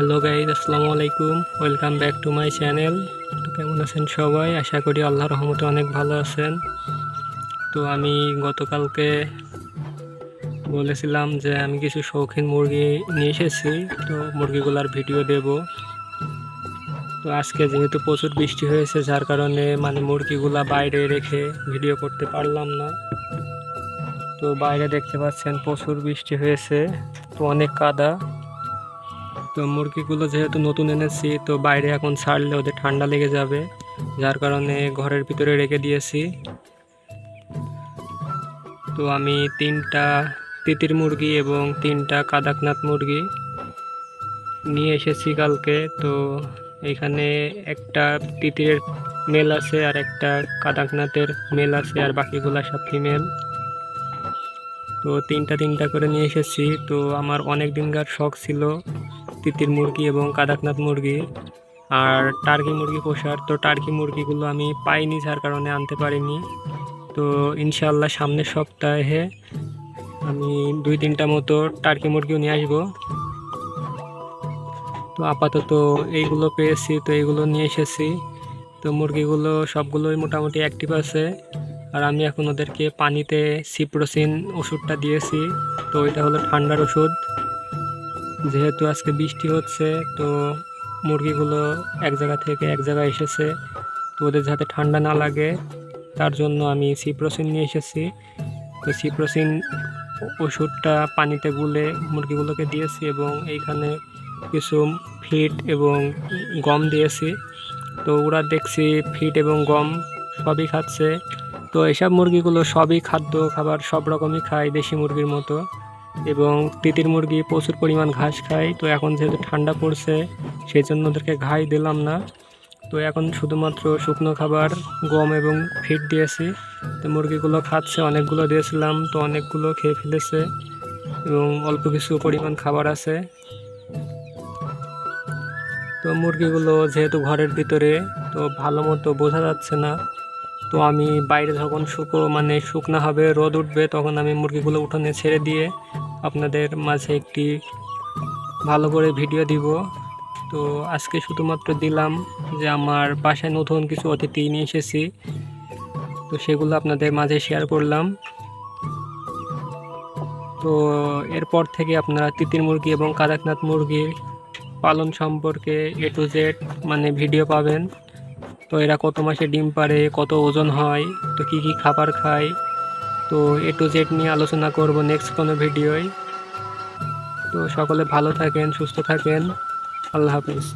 Hello guys আসসালামু আলাইকুম। Welcome back to my channel তো কেমন আছেন সবাই? আশা করি আল্লাহ রহমতে অনেক ভালো আছেন। তো আমি গতকালকে বলেছিলাম যে আমি কিছু শৌখিন মুরগি নিয়ে এসেছি। তো মুরগিগুলার ভিডিও দেব। তো আজকে যেহেতু প্রচুর বৃষ্টি হয়েছে, যার কারণে মানে মুরগিগুলা বাইরে রেখে ভিডিও করতে পারলাম না। তো বাইরে দেখতে পাচ্ছেন প্রচুর বৃষ্টি হয়েছে। তো অনেক কাদা। তো মুরগিগুলো যেহেতু নতুন এনেছি, তো বাইরে এখন ছাড়লে ওদের ঠান্ডা লেগে যাবে। যার কারণে ঘরের ভিতরে রেখে দিয়েছি। তো আমি তিনটা তিতির মুরগি এবং তিনটা কাদাকনাথ মুরগি নিয়ে এসেছি কালকে। তো এখানে একটা তিতিরের মেল আছে আর একটা কাদাকনাথের মেল আছে আর বাকিগুলা সব ফিমেল। তো তিনটা তিনটা করে নিয়ে এসেছি। তো আমার অনেক দিনকার শখ ছিল তিতির মুরগি এবং কাদাকনাথ মুরগি আর টার্কি মুরগি পোষার। তো টার্কি মুরগিগুলো আমি পাইনি, যার কারণে আনতে পারিনি। তো ইনশাল্লাহ সামনের সপ্তাহে আমি দুই তিনটা মতো টার্কি মুরগিও নিয়ে আসব। তো আপাতত এইগুলো পেয়েছি, তো এইগুলো নিয়ে এসেছি। তো মুরগিগুলো সবগুলোই মোটামুটি অ্যাক্টিভ আছে। আর আমি এখন ওদেরকে পানিতে সিপ্রোসিন ওষুধটা দিয়েছি। তো এটা হলো ঠান্ডার ওষুধ। যেহেতু আজকে বৃষ্টি হচ্ছে, তো মুরগিগুলো এক জায়গা থেকে এক জায়গায় এসেছে। তো ওদের যাতে ঠান্ডা না লাগে, তার জন্য আমি সিপ্রোসিন নিয়ে এসেছি। তো সিপ্রোসিন ওষুধটা পানিতে গুলে মুরগিগুলোকে দিয়েছি এবং এইখানে কিছু ফিট এবং গম দিয়েছি। তো ওরা দেখছি ফিট এবং গম সবই খাচ্ছে। তো এসব মুরগিগুলো সবই খাদ্য খাবার সব রকমই খায় দেশি মুরগির মতো। এবং তিতির মুরগি প্রচুর পরিমাণ ঘাস খায়। তো এখন যেহেতু ঠান্ডা পড়ছে সেই জন্য ওদেরকে ঘাই দিলাম না। তো এখন শুধুমাত্র শুকনো খাবার, গম এবং ফিট দিয়েছি। তো মুরগিগুলো খাচ্ছে, অনেকগুলো দিয়েছিলাম, তো অনেকগুলো খেয়ে ফেলেছে এবং অল্প কিছু পরিমাণ খাবার আছে। তো মুরগিগুলো যেহেতু ঘরের ভিতরে, তো ভালো মতো বোঝা যাচ্ছে না। তো আমি বাইরে যখন শুকো মানে শুকনা হবে, রোদ উঠবে, তখন আমি মুরগিগুলো উঠোনে ছেড়ে দিয়ে আপনাদের মাঝে একটি ভালো করে ভিডিও দিব। তো আজকে শুধুমাত্র দিলাম যে আমার বাসায় নতুন কিছু অতিথি নিয়ে এসেছি। তো সেগুলো আপনাদের মাঝে শেয়ার করলাম। তো এরপর থেকে আপনারা তিতির মুরগি এবং কাদাকনাথ মুরগির পালন সম্পর্কে এ টু জেড মানে ভিডিও পাবেন। তো এরা কত মাসে ডিম পারে কত ওজন হয়, তো কি কি খাবার খায় তো এ টু জেড নিয়ে আলোচনা করব নেক্সট কোনো ভিডিওয় তো সকলে ভালো থাকেন, সুস্থ থাকেন। আল্লাহ হাফিজ।